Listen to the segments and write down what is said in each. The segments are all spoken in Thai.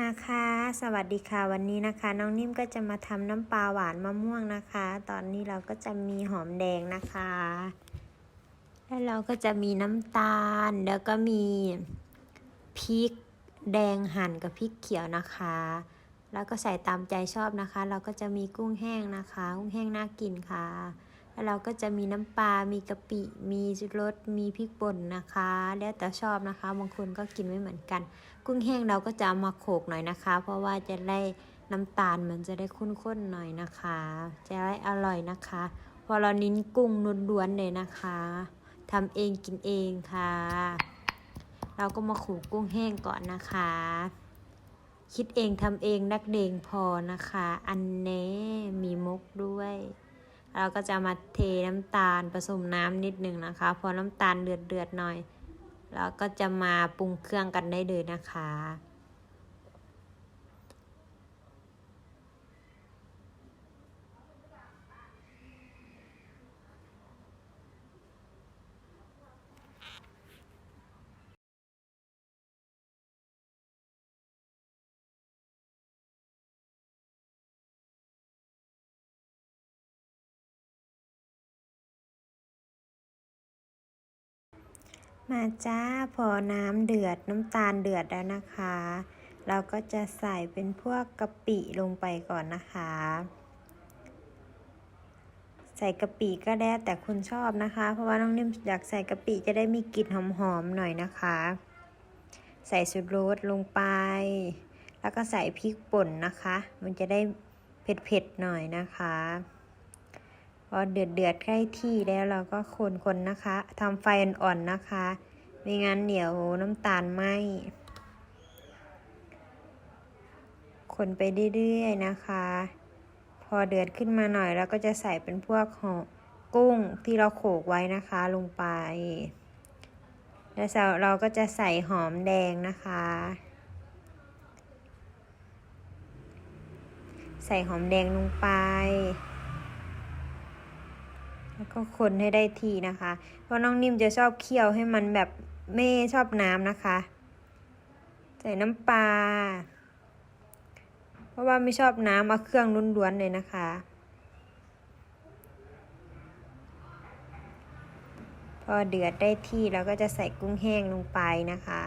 มาค่ะ สวัสดีค่ะ วันนี้นะคะ น้องนิ่มก็จะมาทำน้ำปลาหวานมะม่วงนะคะ ตอนนี้เราก็จะมีหอมแดงนะคะ แล้วเราก็จะมีน้ำตาล แล้วก็มีพริกแดงหั่นกับพริกเขียวนะคะ แล้วก็ใส่ตามใจชอบนะคะ เราก็จะมีกุ้งแห้งนะคะ กุ้งแห้งน่ากินค่ะ แล้วเราก็จะมีน้ำปลา มีกะปิ มีชูรส มีพริกป่นนะคะ แล้วแต่ชอบนะคะ บางคนก็กินไม่เหมือนกัน กุ้งแห้งเราก็จะเอามาโขลกหน่อยนะคะ เพราะว่าจะได้น้ำตาลมันจะได้ข้นๆหน่อยนะคะ จะได้อร่อยนะคะเพอเรานิ้นกุ้งล้วนๆเลยนะคะทำเองกินเองค่ะ เราก็มาขูดกุ้งแห้งก่อนนะคะ คิดเองทำเองนักเดงพอนะคะ อันเน้มีมกด้วย เราก็จะมาเทน้ำตาลผสมน้ำนิดนึงนะคะ พอน้ำตาลเดือดเดือดๆหน่อย แล้วก็จะมาปรุงเครื่องกันได้เลยนะคะ มาจ้าพอน้ำเดือดน้ำตาลเดือดแล้วนะคะ เราก็จะใส่เป็นพวกกะปิลงไปก่อนนะคะ ใส่กะปิก็ได้แต่คุณชอบนะคะ เพราะว่าน้องนิ่มอยากใส่กะปิจะได้มีกลิ่นหอมๆหน่อยนะคะ ใส่สุรสลงไป แล้วก็ใส่พริกป่นนะคะ มันจะได้เผ็ดๆหน่อยนะคะ อเดือดเดือดใกล้ที่แล้วเราก็คนๆนะคะทำไฟอ่อนๆนะคะไม่งั้นเดี๋ยวน้ำตาลไหมคนไปเรื่อยๆนะคะ พอเดือดขึ้นมาหน่อยเราก็จะใส่เป็นพวกหอกุ้งที่เราโขลกไว้นะคะลงไป แล้วเราก็จะใส่หอมแดงนะคะ ใส่หอมแดงลงไป ก็คนให้ได้ทีนะคะ เพราะน้องนิ่มจะชอบเคี่ยวให้มันแบบไม่ชอบน้ำนะคะ ใส่น้ำปลา เพราะว่าไม่ชอบน้ำเอาเครื่องล้วนๆเลยนะคะ พอเดือดได้ที่เราก็จะใส่กุ้งแห้งลงไปนะคะ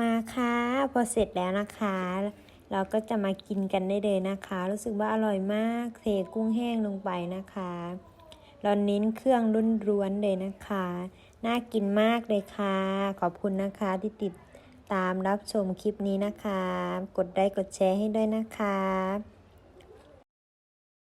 มาค่ะพอเสร็จแล้วนะคะ เราก็จะมากินกันได้เลยนะคะ รู้สึกว่าอร่อยมากเทกุ้งแห้งลงไปนะคะเราเน้นเครื่องรุ่นร้วนเลยนะคะ น่ากินมากเลยค่ะ ขอบคุณนะคะที่ติดตามรับชมคลิปนี้นะคะ กดไลค์กดแชร์ให้ด้วยนะคะ